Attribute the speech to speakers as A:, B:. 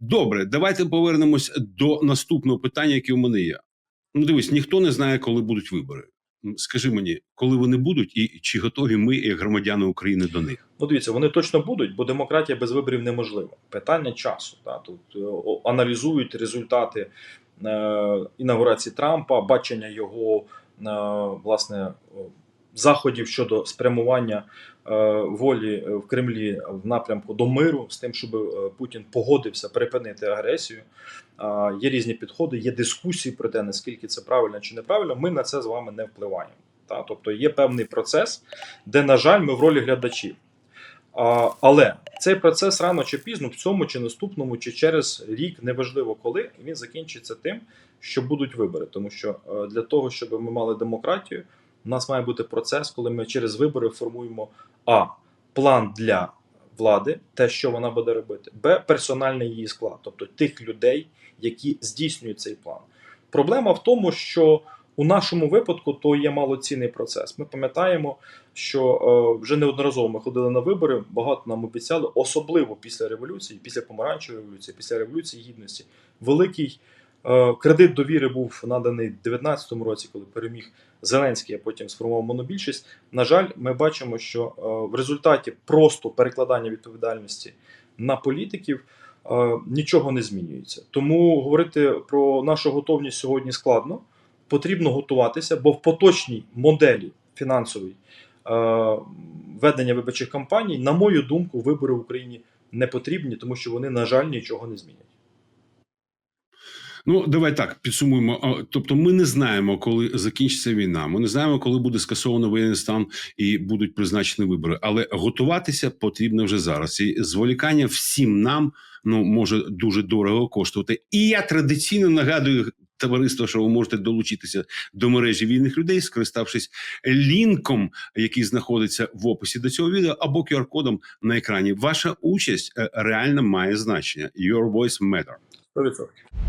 A: Добре, давайте повернемось до наступного питання, яке у мене є. Ну, дивись, ніхто не знає, коли будуть вибори. Скажи мені, коли вони будуть, і чи готові ми, як громадяни України, до них?
B: Ну, дивіться, вони точно будуть, бо демократія без виборів неможлива. Питання часу. Да? Тут е, аналізують результати е, інаугурації Трампа, бачення його е, власне заходів щодо спрямування е, волі в Кремлі в напрямку до миру з тим, щоб е, Путін погодився припинити агресію. Є різні підходи, є дискусії про те, наскільки це правильно чи неправильно. Ми на це з вами не впливаємо. Та? Тобто є певний процес, де, на жаль, ми в ролі глядачів. Але цей процес рано чи пізно, в цьому чи наступному, чи через рік, неважливо коли, він закінчиться тим, що будуть вибори. Тому що е, для того, щоб ми мали демократію, у нас має бути процес, коли ми через вибори формуємо а план для влади, те, що вона буде робити, б персональний її склад, тобто тих людей, які здійснюють цей план. Проблема в тому, що у нашому випадку то є малоцінний процес. Ми пам'ятаємо, що е, вже неодноразово ми ходили на вибори, багато нам обіцяли, особливо після революції, після помаранчевої революції, після революції гідності. Великий кредит довіри був наданий в 2019 році, коли переміг Зеленський, а потім сформував монобільшість. На жаль, ми бачимо, що е, в результаті просто перекладання відповідальності на політиків е, нічого не змінюється. Тому говорити про нашу готовність сьогодні складно. Потрібно готуватися, бо в поточній моделі фінансовій е, ведення виборчих кампаній, на мою думку, вибори в Україні не потрібні, тому що вони, на жаль, нічого не змінять.
A: Ну, давай так підсумуємо. Тобто, ми не знаємо, коли закінчиться війна. Ми не знаємо, коли буде скасовано воєнний стан і будуть призначені вибори. Але готуватися потрібно вже зараз. І зволікання всім нам ну може дуже дорого коштувати. І я традиційно нагадую. Товариство, що ви можете долучитися до мережі вільних людей, скориставшись лінком, який знаходиться в описі до цього відео, або QR-кодом на екрані. Ваша участь е, реально має значення. Your voice matter.
B: 100%.